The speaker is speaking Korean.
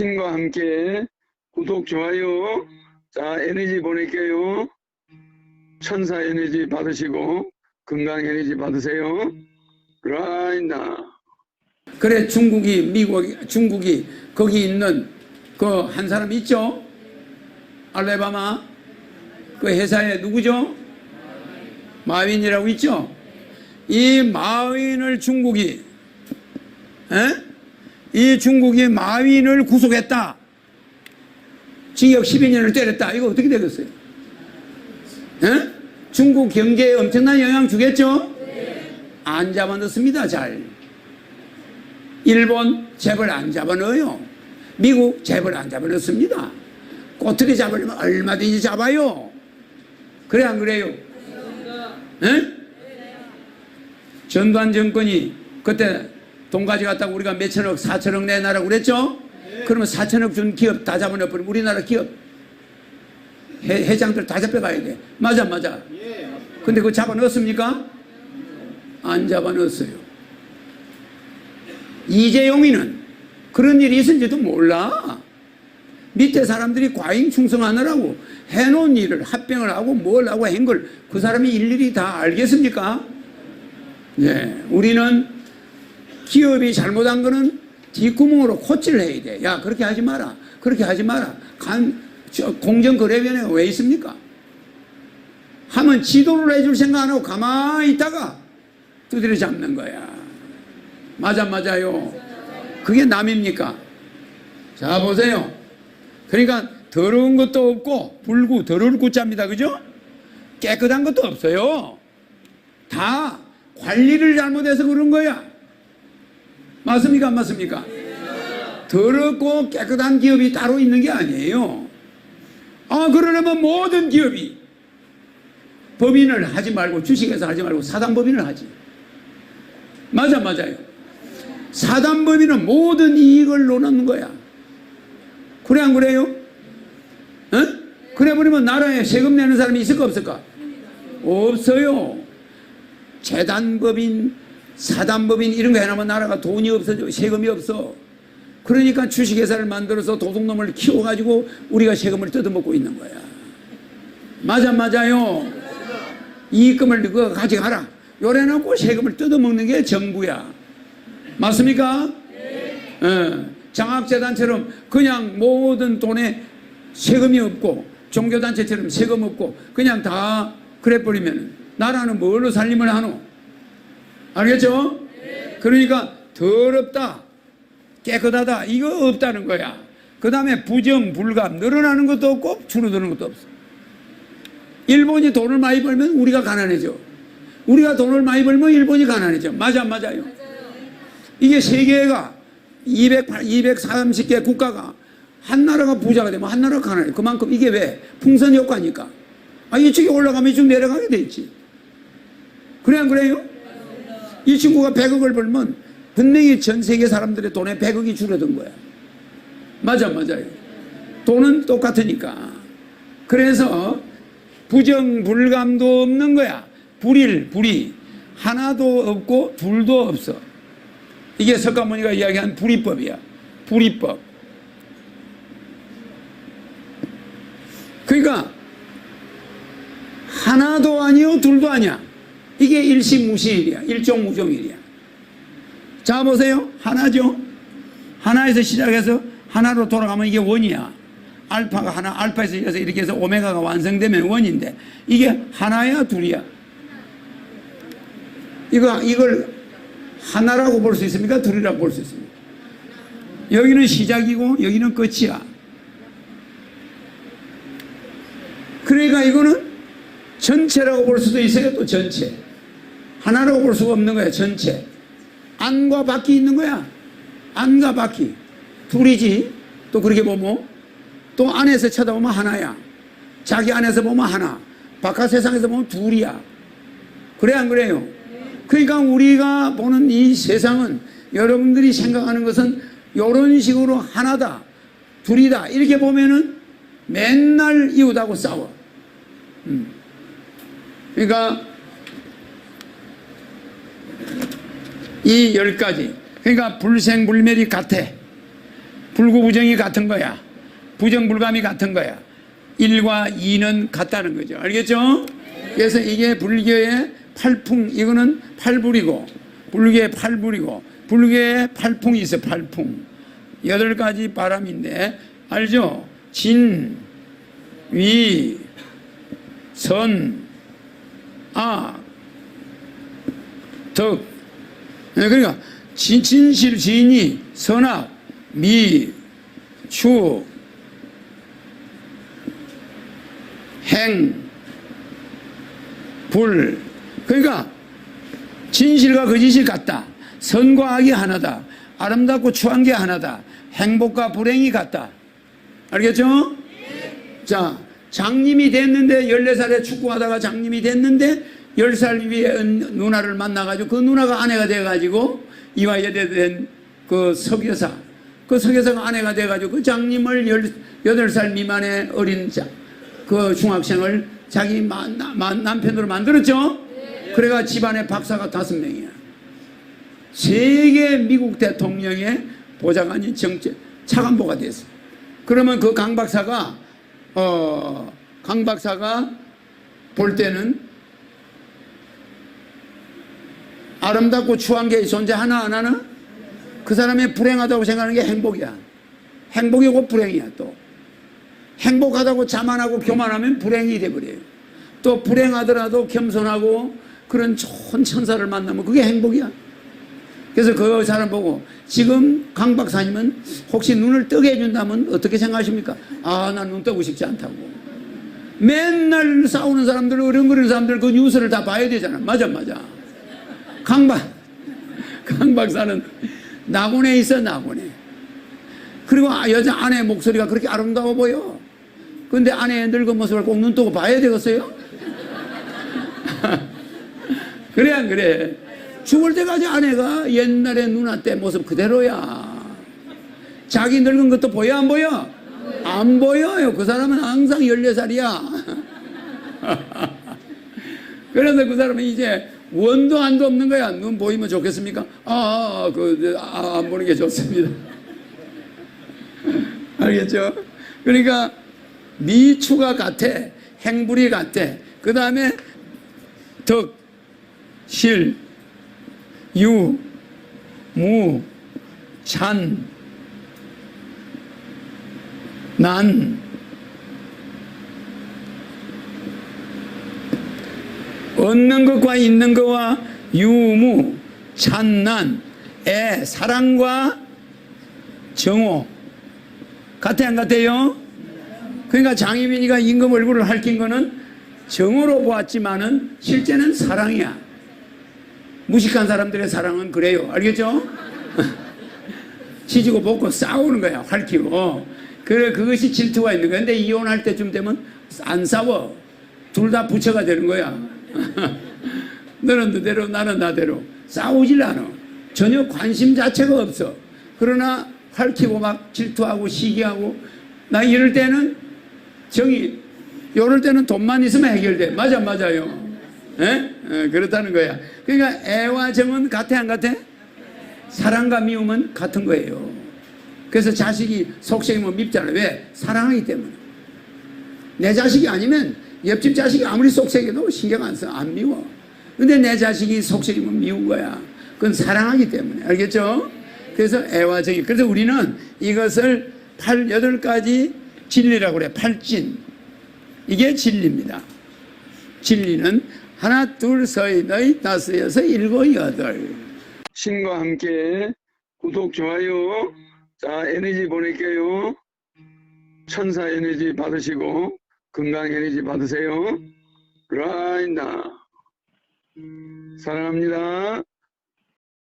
친과 함께 구독, 좋아요. 자, 에너지 보낼게요. 천사 에너지 받으시고 건강 에너지 받으세요. 라이나. 그래 중국이 미국 중국이 거기 있는 그 한 사람 있죠? 알레바마 그 회사에 누구죠? 마윈이라고 있죠? 이 마윈을 중국이 에? 이 중국이 마윈을 구속했다. 징역 12년을 때렸다. 이거 어떻게 되겠어요? 에? 중국 경제에 엄청난 영향 주겠죠? 안 잡아넣습니다, 잘. 일본 재벌 안 잡아넣어요. 미국 재벌 안 잡아넣습니다. 꼬투리 잡으려면 얼마든지 잡아요. 그래, 안 그래요? 에? 전두환 정권이 그때 돈 가져갔다고 우리가 몇천억, 사천억 내놔라고 그랬죠? 그러면 사천억 준 기업 다 잡아넣어버리면 우리나라 기업 회, 회장들 다 잡혀가야 돼. 맞아, 맞아. 근데 그거 잡아넣었습니까? 안 잡아넣었어요. 이재용이는 그런 일이 있은지도 몰라. 밑에 사람들이 과잉 충성하느라고 해놓은 일을 합병을 하고 뭘 하고 한 걸 그 사람이 일일이 다 알겠습니까? 예, 우리는 기업이 잘못한 거는 뒷구멍으로 코치를 해야 돼. 야, 그렇게 하지 마라. 그렇게 하지 마라. 간, 저 공정거래위원회가 왜 있습니까? 하면 지도를 해줄 생각 안 하고 가만히 있다가 두드려 잡는 거야. 맞아, 맞아요. 그게 남입니까? 자, 보세요. 그러니까 더러운 것도 없고, 불구, 더러울 구자입니다. 그죠? 깨끗한 것도 없어요. 다 관리를 잘못해서 그런 거야. 맞습니까? 안 맞습니까? 더럽고 깨끗한 기업이 따로 있는 게 아니에요. 아, 그러려면 모든 기업이 법인을 하지 말고 주식회사 하지 말고 사단법인을 하지. 맞아, 맞아요. 사단법인은 모든 이익을 노는 거야. 그래, 안 그래요? 어? 그래 버리면 나라에 세금 내는 사람이 있을까, 없을까? 없어요. 재단법인, 사단법인 이런 거 해놓으면 나라가 돈이 없어져. 세금이 없어. 그러니까 주식회사를 만들어서 도둑놈을 키워가지고 우리가 세금을 뜯어먹고 있는 거야. 맞아, 맞아요. 이익금을 그거 가져가라. 요래놓고 세금을 뜯어먹는 게 정부야. 맞습니까? 예. 장학재단처럼 그냥 모든 돈에 세금이 없고 종교단체처럼 세금 없고 그냥 다 그래버리면 나라는 뭘로 살림을 하노? 알겠죠? 그러니까 더럽다, 깨끗하다 이거 없다는 거야. 그 다음에 부정, 불감 늘어나는 것도 없고 줄어드는 것도 없어. 일본이 돈을 많이 벌면 우리가 가난해져. 우리가 돈을 많이 벌면 일본이 가난해져. 맞아, 맞아요. 이게 세계가 200, 230개 국가가 한 나라가 부자가 되면 한 나라가 가난해. 그만큼 이게 왜? 풍선 효과니까. 아, 이쪽에 올라가면 이쪽 내려가게 돼 있지. 그래, 안 그래요? 이 친구가 100억을 벌면 분명히 전 세계 사람들의 돈에 100억이 줄어든 거야. 맞아, 맞아요. 돈은 똑같으니까. 그래서 부정 불감도 없는 거야. 불일, 불이. 하나도 없고 둘도 없어. 이게 석가모니가 이야기한 불이법이야. 불이법. 그러니까 하나도 아니요 둘도 아니야. 이게 일시무시일이야. 일종무종일이야. 자 보세요. 하나죠. 하나에서 시작해서 하나로 돌아가면 이게 원이야. 알파가 하나, 알파에서 시작해서 이렇게 해서 오메가가 완성되면 원인데 이게 하나야 둘이야. 이거 이걸 하나라고 볼 수 있습니까? 둘이라고 볼 수 있습니까? 여기는 시작이고 여기는 끝이야. 그러니까 이거는 전체라고 볼 수도 있어요. 또 전체. 하나라고 볼 수가 없는 거야. 전체. 안과 밖이 있는 거야. 안과 밖이. 둘이지. 또 그렇게 보면 또 안에서 쳐다보면 하나야. 자기 안에서 보면 하나. 바깥 세상에서 보면 둘이야. 그래 안 그래요? 그러니까 우리가 보는 이 세상은 여러분들이 생각하는 것은 이런 식으로 하나다, 둘이다 이렇게 보면은 맨날 이웃하고 싸워. 음. 그러니까 이 열 가지. 그러니까 불생불멸이 같아. 불구부정이 같은 거야. 부정불감이 같은 거야. 1과 2는 같다는 거죠. 알겠죠? 그래서 이게 불교의 팔풍, 이거는 팔불이고, 불교의 팔불이고, 불교의 팔풍이 있어, 팔풍. 여덟 가지 바람인데, 알죠? 진, 위, 선, 악, 덕. 네, 그러니까, 진, 진실, 진이, 선악, 미, 추, 행, 불. 그러니까 진실과 거짓이 같다. 선과 악이 하나다. 아름답고 추한 게 하나다. 행복과 불행이 같다. 알겠죠? 자, 장님이 됐는데 14살에 축구하다가 장님이 됐는데 10살 위에 누나를 만나가지고 그 누나가 아내가 돼가지고 이화여대 된그 석여사 그 석여사가 아내가 돼가지고 그 장님을 18살 미만의 어린 자, 그 중학생을 자기 마- 나- 마- 남편으로 만들었죠? 그래가 집안에 박사가 다섯 명이야. 세계 미국 대통령의 보좌관이 정책 차관보가 됐어. 그러면 그 강 박사가 어, 강 박사가 볼 때는 아름답고 추한 게 존재 하나 안 하나? 그 사람이 불행하다고 생각하는 게 행복이야. 행복이고 불행이야 또. 행복하다고 자만하고 교만하면 불행이 돼버려요. 또 불행하더라도 겸손하고 그런 좋은 천사를 만나면 그게 행복이야. 그래서 그 사람 보고 지금 강 박사님은 혹시 눈을 뜨게 해준다면 어떻게 생각하십니까? 아, 난눈 뜨고 싶지 않다고. 맨날 싸우는 사람들, 어른거리는 사람들 그 뉴스를 다 봐야 되잖아. 맞아, 맞아. 강 박, 강 박사는 낙원에 있어, 낙원에. 그리고 아, 여자 아내 목소리가 그렇게 아름다워 보여. 근데 아내의 늙은 모습을 꼭 눈 뜨고 봐야 되겠어요? 그래, 안 그래? 죽을 때까지 아내가 옛날에 누나 때 모습 그대로야. 자기 늙은 것도 보여, 안 보여? 안 보여요. 그 사람은 항상 14살이야. 그래서 그 사람은 이제 원도 안도 없는 거야. 눈 보이면 좋겠습니까? 아, 아, 그, 아, 안 보는 게 좋습니다. 알겠죠? 그러니까 미추가 같아. 행불이 같아. 그 다음에 덕, 실, 유, 무, 찬, 난, 얻는 것과 있는 것과 유무, 찬난, 애, 사랑과 정오. 같아, 안 같아요? 그러니까 장희민이가 임금 얼굴을 핥힌 거는 정으로 보았지만은 실제는 사랑이야. 무식한 사람들의 사랑은 그래요. 알겠죠? 치지고 볶고 싸우는 거야. 핥히고. 그래, 그것이 질투가 있는 거야. 근데 이혼할 때쯤 되면 안 싸워. 둘 다 부처가 되는 거야. 너는 너대로, 나는 나대로. 싸우질 않아. 전혀 관심 자체가 없어. 그러나 핥히고 막 질투하고 시기하고 나 이럴 때는 정이 이럴 때는 돈만 있으면 해결돼. 맞아, 맞아요. 예? 예, 그렇다는 거야. 그러니까 애와 정은 같아, 안 같아? 사랑과 미움은 같은 거예요. 그래서 자식이 속색이면 밉잖아요. 왜? 사랑하기 때문에. 내 자식이 아니면 옆집 자식이 아무리 속색해도 신경 안 써. 안 미워. 근데 내 자식이 속색이면 미운 거야. 그건 사랑하기 때문에. 알겠죠? 그래서 애와 정이. 그래서 우리는 이것을 팔, 여덟 가지 진리라고 그래. 팔진. 이게 진리입니다. 진리는 하나, 둘, 서이, 너희, 다섯, 여섯, 일곱, 여덟. 신과 함께 구독, 좋아요. 자, 에너지 보낼게요. 천사 에너지 받으시고, 건강 에너지 받으세요. 그라인다. 사랑합니다.